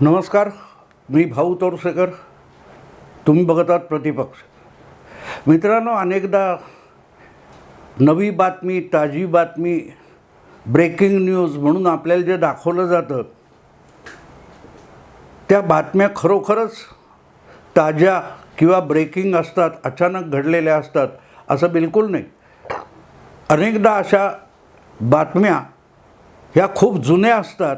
नमस्कार मी भाऊ तोरसेकर. तुम्ही बघत आहात प्रतिपक्ष. मित्रांनो अनेकदा नवी बातमी ताजी बातमी ब्रेकिंग न्यूज म्हणून आपल्याला जे दाखवलं जातं त्या बातम्या खरोखरच ताज्या किंवा ब्रेकिंग असतात अचानक घडलेल्या असतात असं बिलकुल नाही. अनेकदा अशा बातम्या ह्या खूप जुन्या असतात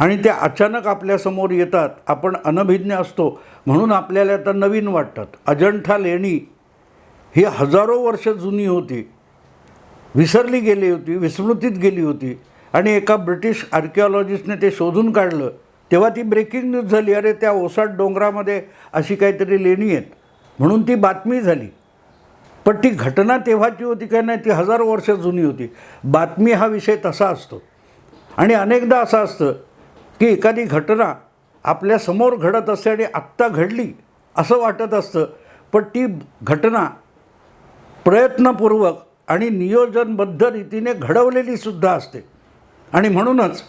आणि त्या अचानक आपल्यासमोर येतात. आपण अनभिज्ञ असतो. म्हणून आपल्याला त्या नवीन वाटतात. अजंठा लेणी ही हजारो वर्ष जुनी होती. विसरली गेली होती विस्मृतीत गेली होती. आणि एका ब्रिटिश आर्किओलॉजिस्टने ते शोधून काढलं. तेव्हा ती ब्रेकिंग न्यूज झाली. अरे त्या ओसाट डोंगरामध्ये अशी काहीतरी लेणी आहेत. म्हणून ती बातमी झाली. पण ती घटना तेव्हाची होती काय नाही ती हजारो वर्ष जुनी होती. बातमी हा विषय तसा असतो. आणि अनेकदा असं असतं की एखादी घटना आपल्यासमोर घडत असते आणि आत्ता घडली असं वाटत असतं पण ती घटना प्रयत्नपूर्वक आणि नियोजनबद्ध रीतीने घडवलेलीसुद्धा असते. आणि म्हणूनच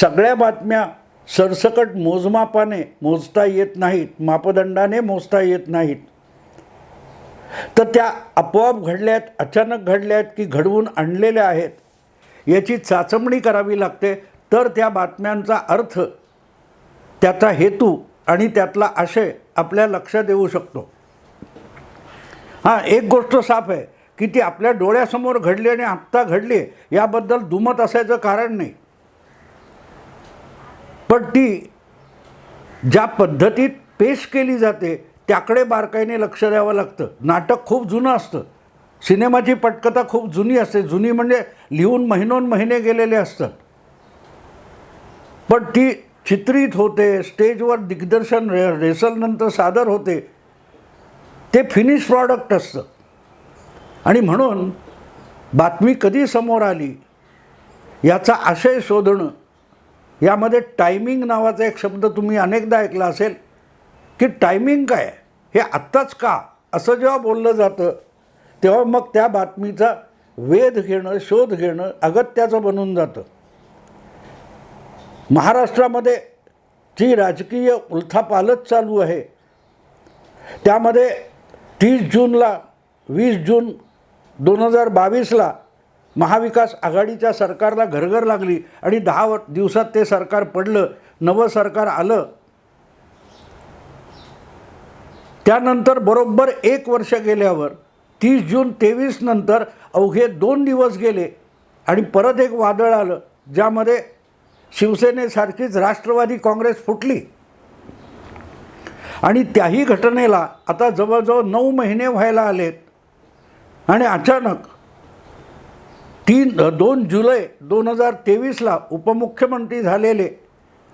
सगळ्या बातम्या सरसकट मोजमापाने मोजता येत नाहीत मापदंडाने मोजता येत नाहीत. तर त्या आपोआप घडल्यात अचानक घडल्यात की घडवून आणलेल्या आहेत याची चाचपणी करावी लागते. तर त्या बातम्यांचा अर्थ त्याचा हेतू आणि त्यातला आशय आपल्या लक्षात येऊ शकतो. हां एक गोष्ट साफ आहे की ती आपल्या डोळ्यासमोर घडली आणि आत्ता घडली याबद्दल दुमत असायचं कारण नाही. पण ती ज्या पद्धतीत पेश केली जाते त्याकडे बारकाईने लक्ष द्यावं लागतं. नाटक खूप जुनं असतं. सिनेमाची पटकथा खूप जुनी असते. जुनी म्हणजे लिहून महिनोन महिने गेलेले असतात. पण ती चित्रित होते स्टेजवर दिग्दर्शन रे रेसलनंतर सादर होते. ते फिनिश प्रॉडक्ट असतं. आणि म्हणून बातमी कधी समोर आली याचा आशय शोधणं यामध्ये टायमिंग नावाचा एक शब्द तुम्ही अनेकदा ऐकला असेल की टायमिंग काय? हे आत्ताच का? असं जेव्हा बोललं जातं तेव्हा मग त्या बातमीचा वेध घेणं शोध घेणं अगत्याचं बनून जातं. महाराष्ट्रामध्ये जी राजकीय उलथापालच चालू आहे. त्यामध्ये तीस जूनला वीस जून दोन हजार बावीसला महाविकास आघाडीच्या सरकारला घरघर लागली आणि दहा व दिवसात ते सरकार पडलं नवं सरकार आलं. त्यानंतर बरोबर एक वर्ष गेल्यावर तीस जून तेवीस नंतर अवघे दोन दिवस गेले आणि परत एक वादळ आलं ज्यामध्ये शिवसेनेसारखीच राष्ट्रवादी काँग्रेस फुटली. आणि त्याही घटनेला आता जवळजवळ नऊ महिने व्हायला आलेत. आणि अचानक तीन दोन जुलै दोन हजार तेवीसला उपमुख्यमंत्री झालेले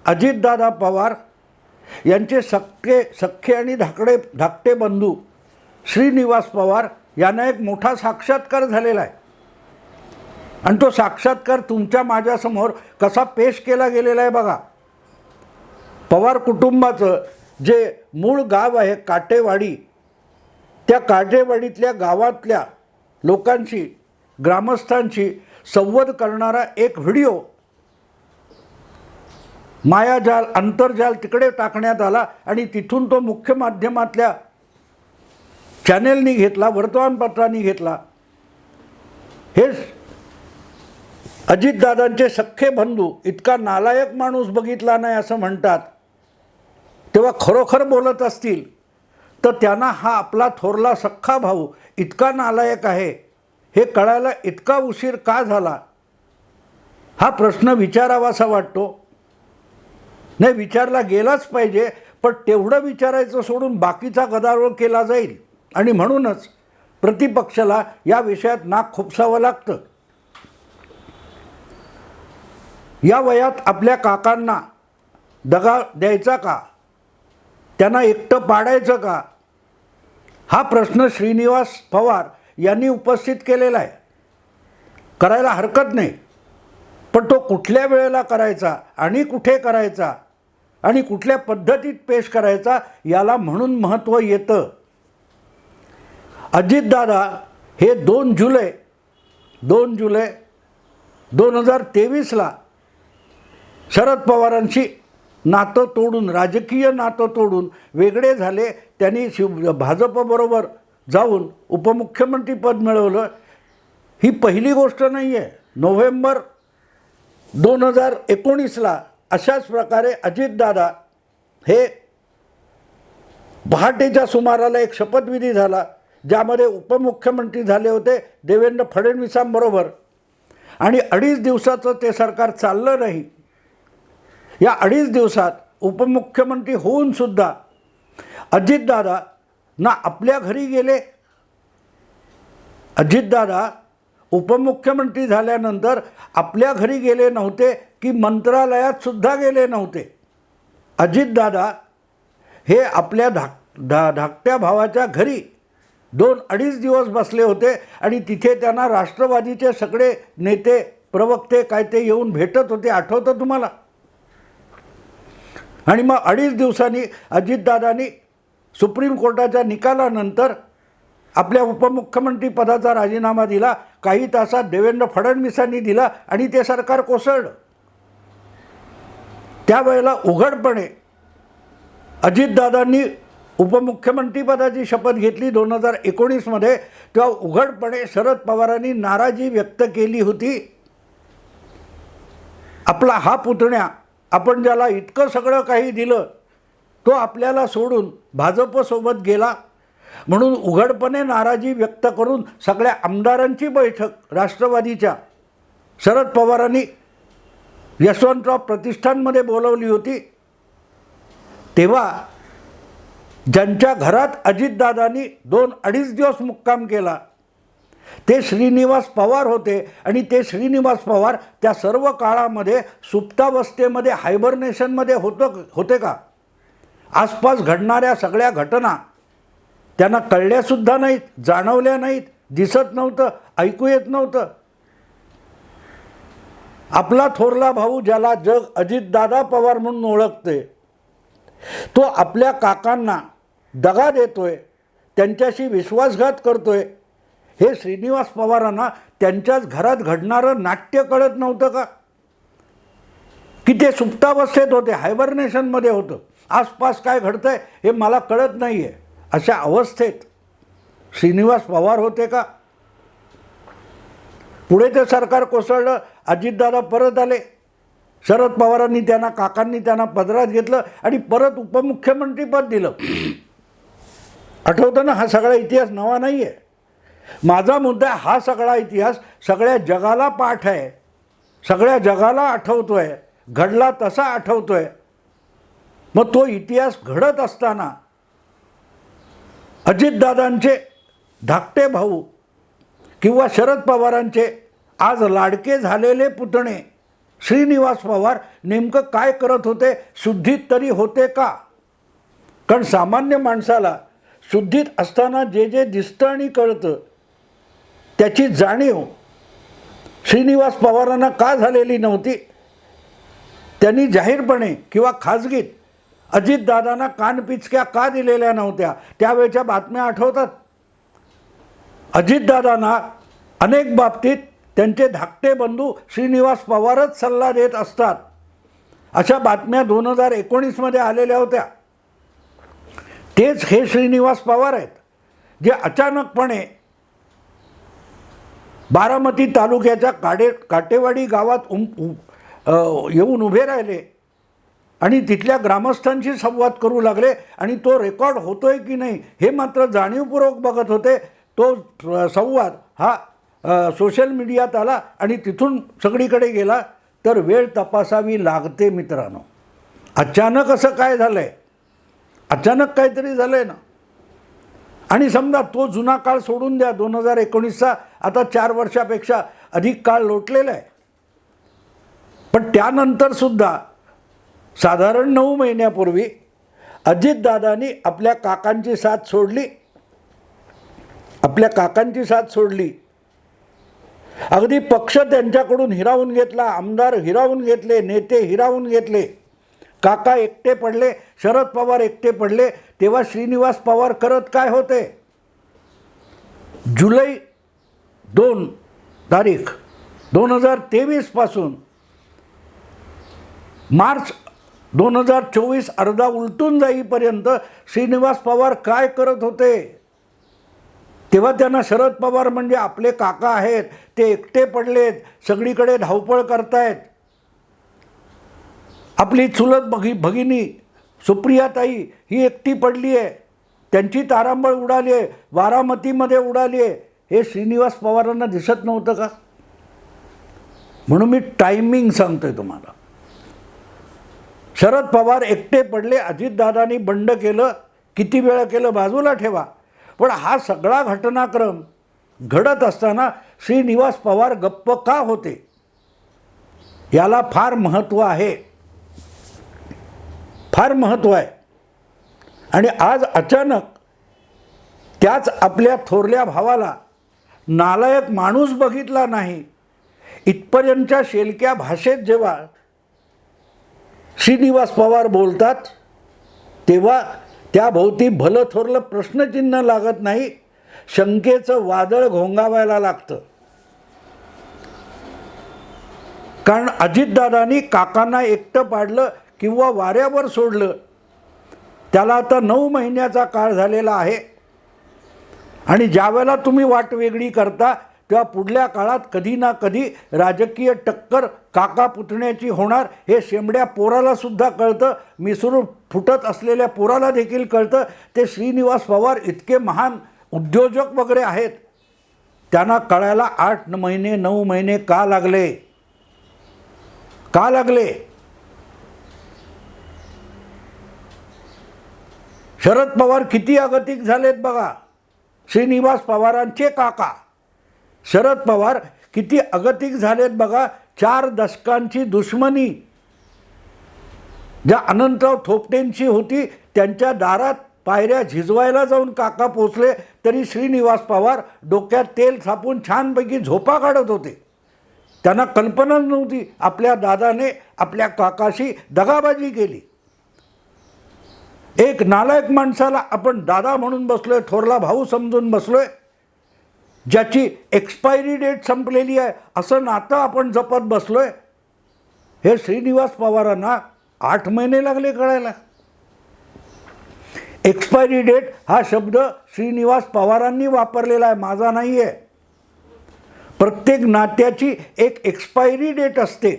अजितदादा पवार यांचे सख्खे सख्खे आणि धाकडे धाकटे बंधू श्रीनिवास पवार यांना एक मोठा साक्षात्कार झालेला आहे. आणि तो साक्षात्कार तुमच्या माझ्यासमोर कसा पेश केला गेलेला आहे बघा. पवार कुटुंबाचं जे मूळ गाव आहे काटेवाडी त्या काटेवाडीतल्या गावातल्या लोकांशी ग्रामस्थांशी संवाद करणारा एक व्हिडिओ मायाजाल आंतरजाल तिकडे टाकण्यात आला आणि तिथून तो मुख्य माध्यमातल्या चॅनेलनी घेतला वर्तमानपत्रांनी घेतला. हे अजितदादांचे सख्खे बंधू इतका नालायक माणूस बघितला नाही असं म्हणतात. तेव्हा खरोखर बोलत असतील तर त्यांना हा आपला थोरला सख्खा भाऊ इतका नालायक आहे हे कळायला इतका उशीर का झाला? हा प्रश्न विचारावासा वाटतो. नाही विचारला गेलाच पाहिजे पण तेवढं विचारायचं सोडून बाकीचा गदारोळ केला जाईल. आणि म्हणूनच प्रतिपक्षाला या विषयात नाक खुपसावं लागतं. या वयात आपल्या काकांना दगा द्यायचा का? त्यांना एकटं पाडायचं का? हा प्रश्न श्रीनिवास पवार यांनी उपस्थित केलेला आहे. करायला हरकत नाही. पण तो कुठल्या वेळेला करायचा आणि कुठे करायचा आणि कुठल्या पद्धतीत पेश करायचा याला म्हणून महत्त्व येतं. अजितदादा हे दोन जुलै दोन जुलै दोन हजार तेवीसला शरद पवारांशी नातं तोडून राजकीय नातं तोडून वेगळे झाले. त्यांनी शिव भाजपबरोबर जाऊन उपमुख्यमंत्रीपद मिळवलं. ही पहिली गोष्ट नाही आहे नोव्हेंबर दोन हजार एकोणीसला अशाच प्रकारे अजितदादा हे पहाटेच्या सुमाराला एक शपथविधी झाला ज्यामध्ये उपमुख्यमंत्री झाले होते देवेंद्र फडणवीसांबरोबर. आणि अडीच दिवसाचं ते सरकार चाललं नाही. या अडीच दिवसात उपमुख्यमंत्री होऊन सुद्धा अजितदादा ना आपल्या घरी गेले. अजितदादा उपमुख्यमंत्री झाल्यानंतर आपल्या घरी गेले नव्हते की मंत्रालयात सुद्धा गेले नव्हते. अजितदादा हे आपल्या धाक धा धाकट्या भावाच्या घरी दोन अडीच दिवस बसले होते आणि तिथे त्यांना राष्ट्रवादीचे सगळे नेते प्रवक्ते काय ते येऊन भेटत होते आठवतं तुम्हाला? आणि मग अडीच दिवसांनी अजितदादांनी सुप्रीम कोर्टाच्या निकालानंतर आपल्या उपमुख्यमंत्री पदाचा राजीनामा दिला काही तासात देवेंद्र फडणवीसांनी दिला आणि ते सरकार कोसळलं. त्यावेळेला उघडपणे अजितदादांनी उपमुख्यमंत्रीपदाची शपथ घेतली दोन हजार एकोणीसमध्ये. तेव्हा उघडपणे शरद पवारांनी नाराजी व्यक्त केली होती. आपला हा पुतण्या आपण ज्याला इतकं सगळं काही दिलं तो आपल्याला सोडून भाजपसोबत गेला. म्हणून उघडपणे नाराजी व्यक्त करून सगळ्या आमदारांची बैठक राष्ट्रवादीच्या शरद पवारांनी यशवंतराव प्रतिष्ठानमध्ये बोलवली होती. तेव्हा ज्यांच्या घरात अजितदादांनी दोन अडीच दिवस मुक्काम केला ते श्रीनिवास पवार होते आणि ते श्रीनिवास पवार त्या सर्व काळामध्ये सुप्तावस्थेमध्ये हायबरनेशनमध्ये होतं होते का? आसपास घडणाऱ्या सगळ्या घटना त्यांना कळल्यासुद्धा नाहीत जाणवल्या नाहीत दिसत नव्हतं ऐकू येत नव्हतं. आपला थोरला भाऊ ज्याला जग अजितदादा पवार म्हणून ओळखते तो आपल्या काकांना दगा देतोय त्यांच्याशी विश्वासघात करतोय हे श्रीनिवास पवारांना त्यांच्याच घरात घडणारं नाट्य कळत नव्हतं का? की ते सुप्तावस्थेत होते हायबरनेशनमध्ये होतं. आसपास काय घडतं आहे हे मला कळत नाही आहे अशा अवस्थेत श्रीनिवास पवार होते का? पुढे ते सरकार कोसळलं अजितदादा परत आले. शरद पवारांनी त्यांना काकांनी त्यांना पदरात घेतलं आणि परत उपमुख्यमंत्रीपद दिलं. आठवतं ना हा सगळा इतिहास नवा नाही आहे माझा मुद्दा हा सगळा इतिहास सगळ्या जगाला पाठ आहे. सगळ्या जगाला आठवतो आहे घडला तसा आठवतो आहे मग तो इतिहास घडत असताना अजितदादांचे धाकटे भाऊ किंवा शरद पवारांचे आज लाडके झालेले पुतणे श्रीनिवास पवार नेमकं काय करत होते? शुद्धीत तरी होते का? कारण सामान्य माणसाला शुद्धीत असताना जे जे दिसतं आणि कळतं त्याची जाणीव श्रीनिवास पवारांना का झालेली नव्हती? त्यांनी जाहीरपणे किंवा खाजगीत अजितदादांना कानपिचक्या का दिलेल्या नव्हत्या? त्यावेळच्या बातम्या आठवतात. अजितदादांना अनेक बाबतीत त्यांचे धाकटे बंधू श्रीनिवास पवारच सल्ला देत असतात. अशा बातम्या दोन हजार एकोणीसमध्ये आलेल्या होत्या. तेच हे श्रीनिवास पवार आहेत जे अचानकपणे बारामती तालुक्याच्या काडे काटेवाडी गावात उम येऊन उभे राहिले. आणि तिथल्या ग्रामस्थांशी संवाद करू लागले. आणि तो रेकॉर्ड होतोय की नाही हे मात्र जाणीवपूर्वक बघत होते. तो संवाद हा सोशल मीडियात आला आणि तिथून सगळीकडे गेला. तर वेळ तपासावी लागते मित्रांनो. अचानक असं काय झालं आहे अचानक काहीतरी झालं आहे ना? आणि समजा तो जुना काळ सोडून द्या दोन हजार एकोणीसचा आता चार वर्षापेक्षा अधिक काळ लोटलेला आहे. पण त्यानंतरसुद्धा साधारण नऊ महिन्यापूर्वी अजितदादांनी आपल्या काकांची साथ सोडली. आपल्या काकांची साथ सोडली. अगदी पक्ष त्यांच्याकडून हिरावून घेतला आमदार हिरावून घेतले नेते हिरावून घेतले. काका एकटे पडले शरद पवार एकटे पडले तेव्हा श्रीनिवास पवार करत काय होते? जुलै दोन तारीख दोन हजार तेवीसपासून मार्च दोन हजार चोवीस अर्धा उलटून जाईपर्यंत श्रीनिवास पवार काय करत होते? तेव्हा त्यांना शरद पवार म्हणजे आपले काका आहेत ते एकटे पडलेत सगळीकडे धावपळ करतायत. आपली चुलत भगी भगिनी सुप्रियाताई ही एकटी पडली आहे त्यांची तारांबळ उडाली आहे बारामतीमध्ये उडाली आहे हे श्रीनिवास पवारांना दिसत नव्हतं का? म्हणून मी टायमिंग सांगतोय तुम्हाला. शरद पवार एकटे पडले अजितदादांनी बंड केलं किती वेळा केलं बाजूला ठेवा. पण हा सगळा घटनाक्रम घडत असताना श्रीनिवास पवार गप्प का होते? याला फार महत्त्व आहे. फार महत्त्व आहे. आणि आज अचानक त्याच आपल्या थोरल्या भावाला नालायक माणूस बघितला नाही. इथपर्यंतच्या शेलक्या भाषेत जेव्हा श्रीनिवास पवार बोलतात तेव्हा त्याभोवती भलं थोरलं प्रश्नचिन्ह लागत नाही. शंकेचं वादळ घोंगावायला लागतं. कारण अजितदादांनी काकांना एकटं पाडलं किंवा वाऱ्यावर सोडलं. त्याला आता नऊ महिन्याचा काळ झालेला आहे. आणि ज्यावेळेला तुम्ही वाट वेगळी करता तेव्हा पुढल्या काळात कधी ना कधी राजकीय टक्कर काका पुतण्याची होणार हे शेंबड्या पोराला सुद्धा कळतं. मिसळून फुटत असलेल्या पोराला देखील कळतं. ते श्रीनिवास पवार इतके महान उद्योजक वगैरे आहेत. त्यांना कळायला आठ महिने नऊ महिने का लागले? का लागले? शरद पवार किती अगतिक झालेत बघा. श्रीनिवास पवारांचे काका. शरद पवार किती अगतिक झालेत बघा चार दशकांची दुश्मनी. ज्या अनंतराव थोपटेंची होती त्यांच्या दारात पायऱ्या झिजवायला जाऊन काका पोचले तरी श्रीनिवास पवार डोक्यात तेल थापून छानपैकी झोपा काढत होते. त्यांना कल्पनाच नव्हती आपल्या दादाने आपल्या काकाशी दगाबाजी केली. एक नालायक माणसाला आपण दादा म्हणून बसलोय थोरला भाऊ समजून बसलोय ज्याची एक्सपायरी डेट संपलेली आहे असं नातं आपण जपत बसलोय. हे श्रीनिवास पवारांना आठ महिने लागले कळायला. एक्सपायरी डेट हा शब्द श्रीनिवास पवारांनी वापरलेला आहे माझा नाही आहे प्रत्येक नात्याची एक एक्सपायरी डेट असते.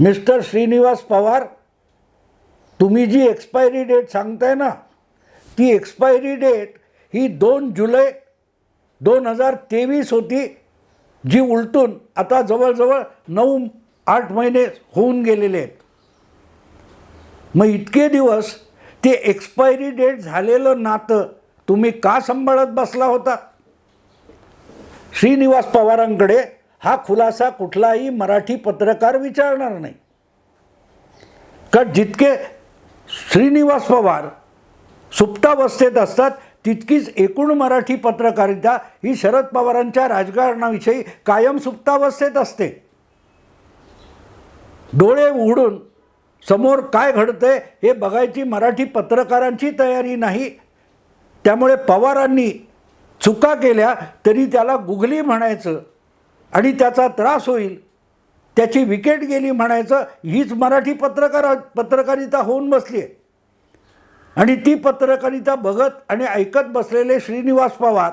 मिस्टर श्रीनिवास पवार तुम्ही जी एक्सपायरी डेट सांगताय ना ती एक्सपायरी डेट ही दोन जुलै दोन हजार तेवीस होती जी उलटून आता जवळजवळ नऊ आठ महिने होऊन गेलेले आहेत. मग इतके दिवस ते एक्सपायरी डेट झालेलं नातं तुम्ही का सांभाळत बसला होता? श्रीनिवास पवारांकडे हा खुलासा कुठलाही मराठी पत्रकार विचारणार नाही. का जितके श्रीनिवास पवार सुप्तावस्थेत असतात तितकीच एकूण मराठी पत्रकारिता ही शरद पवारांच्या राजकारणाविषयी कायम सुप्तावस्थेत असते. डोळे उघडून समोर काय घडतंय हे बघायची मराठी पत्रकारांची तयारी नाही. त्यामुळे पवारांनी चुका केल्या तरी त्याला गुगली म्हणायचं आणि त्याचा त्रास होईल. त्याची विकेट गेली म्हणायचं हीच मराठी पत्रकार पत्रकारिता होऊन बसली आहे. आणि ती पत्रकारिता बघत आणि ऐकत बसलेले श्रीनिवास पवार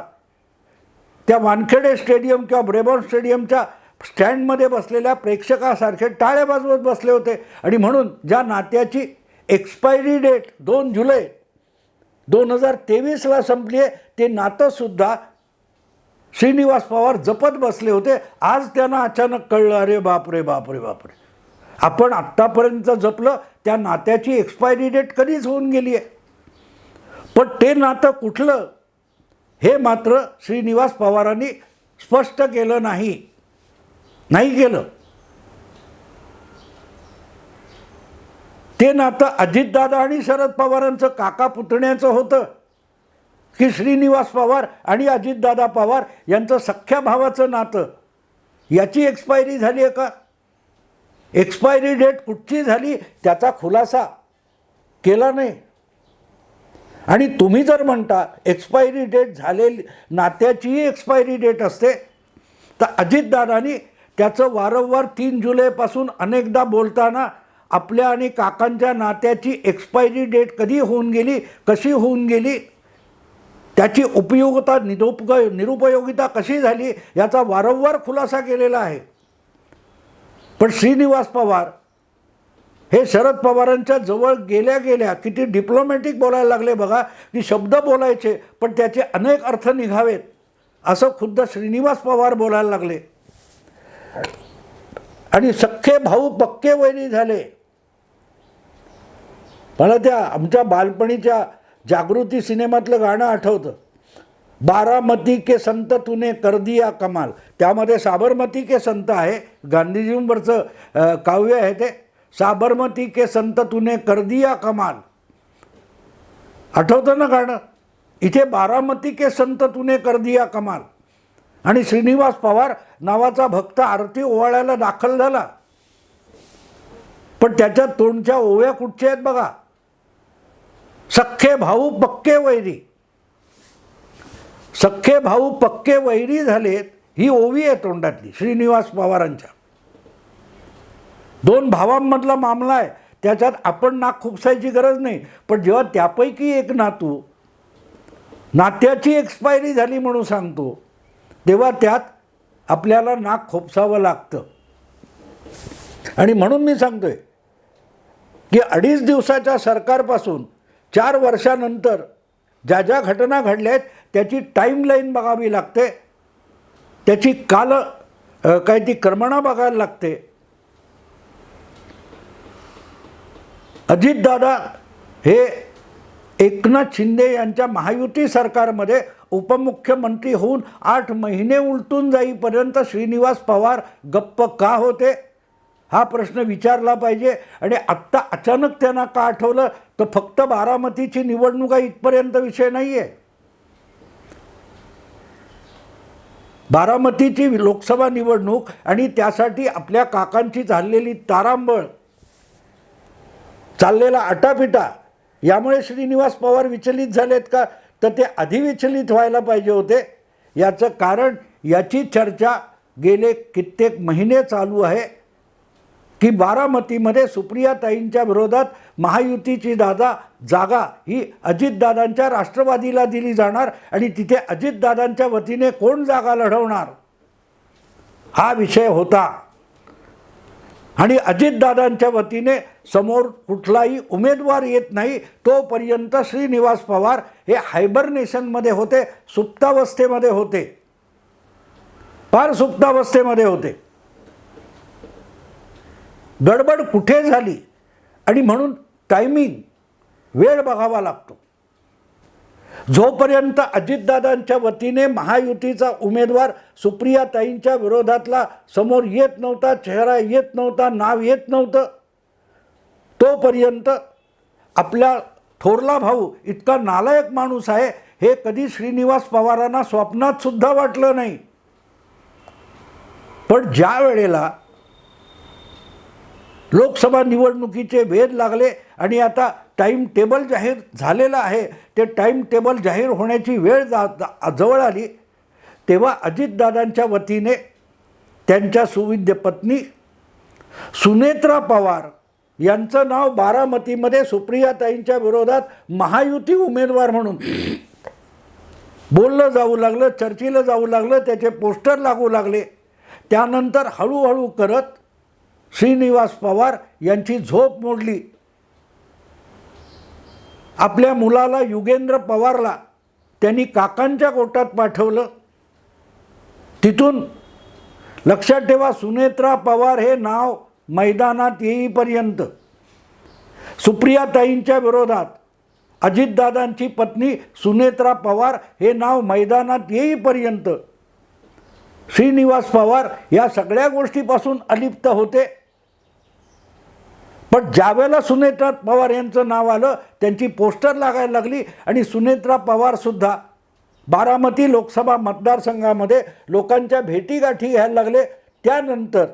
त्या वानखेडे स्टेडियम किंवा ब्रेबॉन स्टेडियमच्या स्टँडमध्ये बसलेल्या प्रेक्षकासारखे टाळ्या बाजवत बसले होते. आणि म्हणून ज्या नात्याची एक्सपायरी डेट दोन जुलै दोन हजार तेवीसला संपली आहे ते नातंसुद्धा श्रीनिवास पवार जपत बसले होते. आज त्यांना अचानक कळलं अरे बापरे बापरे बापरे. आपण आत्तापर्यंत जपलं त्या नात्याची एक्सपायरी डेट कधीच होऊन गेली आहे पण ते नातं कुठलं हे मात्र श्रीनिवास पवारांनी स्पष्ट केलं नाही. नाही केलं. ते नातं अजितदादा आणि शरद पवारांचं काका पुतण्याचं होतं. की श्रीनिवास पवार आणि अजितदादा पवार यांचं सख्ख्या भावाचं नातं. याची एक्सपायरी झाली आहे का? एक्सपायरी डेट कुठची झाली? त्याचा खुलासा केला नाही. आणि तुम्ही जर म्हणता एक्सपायरी डेट झालेली नात्याचीही एक्सपायरी डेट असते तर अजितदादांनी त्याचं वारंवार तीन जुलैपासून अनेकदा बोलताना आपल्या आणि काकांच्या नात्याची एक्सपायरी डेट कधी होऊन गेली कशी होऊन गेली त्याची उपयोगिता निरुपग निरुपयोगिता कशी झाली याचा वारंवार खुलासा केलेला आहे. पण श्रीनिवास पवार हे शरद पवारांच्या जवळ गेल्या गेल्या किती डिप्लोमॅटिक बोलायला लागले बघा की शब्द बोलायचे पण त्याचे अनेक अर्थ निघावेत असं खुद्द श्रीनिवास पवार बोलायला लागले. आणि सख्खे भाऊ पक्के वैरी झाले. मला त्या आमच्या बालपणीच्या जागृती सिनेमातलं गाणं आठवतं. बारामती के संत तुने कर दिया कमाल. त्यामध्ये साबरमती के संत आहे गांधीजींवरचं काव्य आहे ते. साबरमती के संत तुने कर दिया कमाल. आठवतं ना गाणं? इथे बारामती के संत तुने कर दिया कमाल. आणि श्रीनिवास पवार नावाचा भक्त आरती ओवाळ्याला दाखल झाला. पण त्याच्या तोंडच्या ओव्या कुठच्या आहेत बघा? सख्खे भाऊ पक्के वैरी. सख्खे भाऊ पक्के वैरी झालेत ही ओवी आहे तोंडातली श्रीनिवास पवारांच्या. दोन भावांमधला मामला आहे त्याच्यात आपण नाक खुपसायची गरज नाही पण जेव्हा त्यापैकी एक नातू नात्याची एक्सपायरी झाली म्हणून सांगतो तेव्हा त्यात आपल्याला नाक खोपसावं लागतं. आणि म्हणून मी सांगतोय की अडीच दिवसाच्या सरकारपासून चार वर्षानंतर ज्या ज्या घटना घडल्या आहेत त्याची टाईमलाईन बघावी लागते. त्याची काल काही काय ती क्रमणा बघायला लागते. अजितदादा हे एकनाथ शिंदे यांच्या महायुती सरकारमध्ये उपमुख्यमंत्री होऊन आठ महिने उलटून जाईपर्यंत श्रीनिवास पवार गप्प का होते? हा प्रश्न विचारला पाहिजे. आणि आत्ता अचानक त्यांना का आठवलं? तर फक्त बारामतीची निवडणूक आहे इथपर्यंत विषय नाही आहे बारामतीची लोकसभा निवडणूक आणि त्यासाठी आपल्या काकांची झालेली तारांबळ चाललेला आटापिटा यामुळे श्रीनिवास पवार विचलित झालेत का? तर ते आधी विचलित व्हायला पाहिजे होते. याचं कारण याची चर्चा गेले कित्येक महिने चालू आहे. की बारामतीमध्ये सुप्रियाताईंच्या विरोधात महायुतीची दादा जागा ही अजितदादांच्या राष्ट्रवादीला दिली जाणार आणि तिथे अजितदादांच्या वतीने कोण जागा लढवणार? हा विषय होता. आणि अजितदादांच्या वतीने समोर कुठलाही उमेदवार येत नाही तोपर्यंत श्रीनिवास पवार हे हायबरनेशनमध्ये होते सुप्तावस्थेमध्ये होते. फार सुप्तावस्थेमध्ये होते. गडबड कुठे झाली? आणि म्हणून टायमिंग वेळ बघावा लागतो. जोपर्यंत अजितदादांच्या वतीने महायुतीचा उमेदवार सुप्रियाताईंच्या विरोधातला समोर येत नव्हता चेहरा येत नव्हता नाव येत नव्हतं तोपर्यंत आपल्या थोरला भाऊ इतका नालायक माणूस आहे हे कधी श्रीनिवास पवारांना स्वप्नात सुद्धा वाटलं नाही. पण ज्या वेळेला लोकसभा निवडणुकीचे वेध लागले आणि आता टाईम टेबल जाहीर झालेलं आहे. ते टाईम टेबल जाहीर होण्याची वेळ जा जवळ आली. तेव्हा अजितदादांच्या वतीने त्यांच्या सुविद्य पत्नी सुनेत्रा पवार यांचं नाव बारामतीमध्ये सुप्रियाताईंच्या विरोधात महायुती उमेदवार म्हणून बोललं जाऊ लागलं चर्चेला जाऊ लागलं त्याचे पोस्टर लागू लागले. त्यानंतर हळूहळू करत श्रीनिवास पवार यांची झोप मोडली. आपल्या मुलाला युगेंद्र पवारला त्यांनी काकांच्या गोटात पाठवलं. तिथून लक्षात ठेवा सुनेत्रा पवार हे नाव मैदानात येईपर्यंत. सुप्रियाताईंच्या विरोधात अजितदादांची पत्नी सुनेत्रा पवार हे नाव मैदानात येईपर्यंत श्रीनिवास पवार या सगळ्या गोष्टीपासून अलिप्त होते. पण ज्यावेळेला सुनेत्रा पवार यांचं नाव आलं त्यांची पोस्टर लागायला लागली आणि सुनेत्रा पवारसुद्धा बारामती लोकसभा मतदारसंघामध्ये लोकांच्या भेटीगाठी घ्यायला लागले. त्यानंतर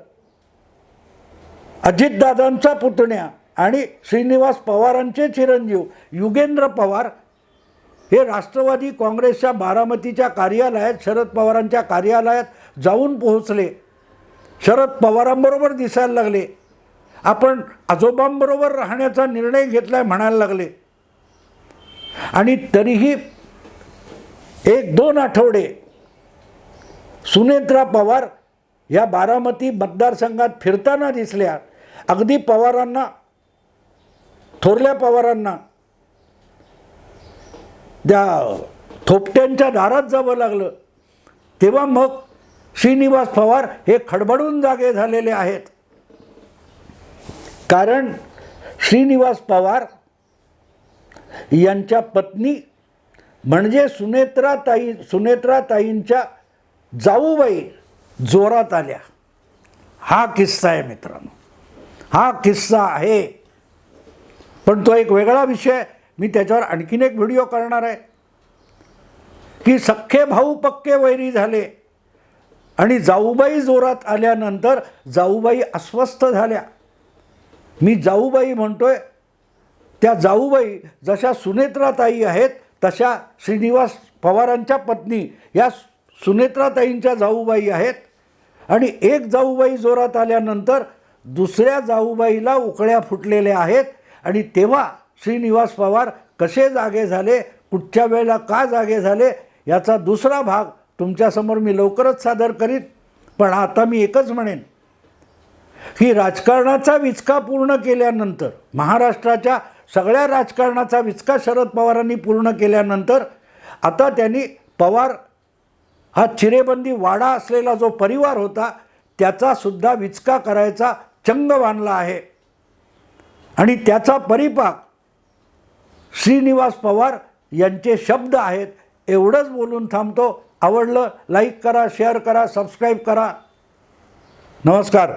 अजितदादांचा पुतण्या आणि श्रीनिवास पवारांचे चिरंजीव युगेंद्र पवार हे राष्ट्रवादी काँग्रेसच्या बारामतीच्या कार्यालयात शरद पवारांच्या कार्यालयात जाऊन पोहोचले. शरद पवारांबरोबर दिसायला लागले. आपण आजोबांबरोबर राहण्याचा निर्णय घेतलाय म्हणायला लागले. आणि तरीही एक दोन आठवडे सुनेत्रा पवार या बारामती मतदारसंघात फिरताना दिसल्या. अगदी पवारांना थोरल्या पवारांना. त्या थोपट्यांच्या दारात जावं लागलं. तेव्हा मग श्रीनिवास पवार हे खडबडून जागे झालेले आहेत. कारण श्रीनिवास पवार यांच्या पत्नी म्हणजे सुनेत्राताई सुनेत्राताईंच्या जाऊबाई जोरात आल्या. हा किस्सा आहे मित्रांनो. हा किस्सा आहे. पण तो एक वेगळा विषय. मी त्याच्यावर आणखीन एक व्हिडिओ करणार आहे. की सख्खे भाऊ पक्के वैरी झाले. आणि जाऊबाई जोरात आल्यानंतर जाऊबाई अस्वस्थ झाल्या. मी जाऊबाई म्हणतोय त्या जाऊबाई जशा सुनेत्राताई आहेत तशा श्रीनिवास पवारांच्या पत्नी या सुनेत्राताईंच्या जाऊबाई आहेत. आणि एक जाऊबाई जोरात आल्यानंतर दुसऱ्या जाऊबाईला उकळ्या फुटलेल्या आहेत. आणि तेव्हा श्रीनिवास पवार कसे जागे झाले कुठच्या वेळेला का जागे झाले याचा दुसरा भाग तुमच्यासमोर मी लवकरच सादर करीत पण आता मी एकच म्हणेन की राजकारणाचा विचका पूर्ण केल्यानंतर महाराष्ट्राच्या सगळ्या राजकारणाचा विचका शरद पवारांनी पूर्ण केल्यानंतर आता त्यांनी पवार हा चिरेबंदी वाडा असलेला जो परिवार होता त्याचा सुद्धा विचका करायचा चंग बांधला आहे. आणि त्याचा परिपाक श्रीनिवास पवार यांचे शब्द आहेत एवढंच बोलून थांबतो. आवडलं लाईक करा शेअर करा सबस्क्राईब करा. नमस्कार.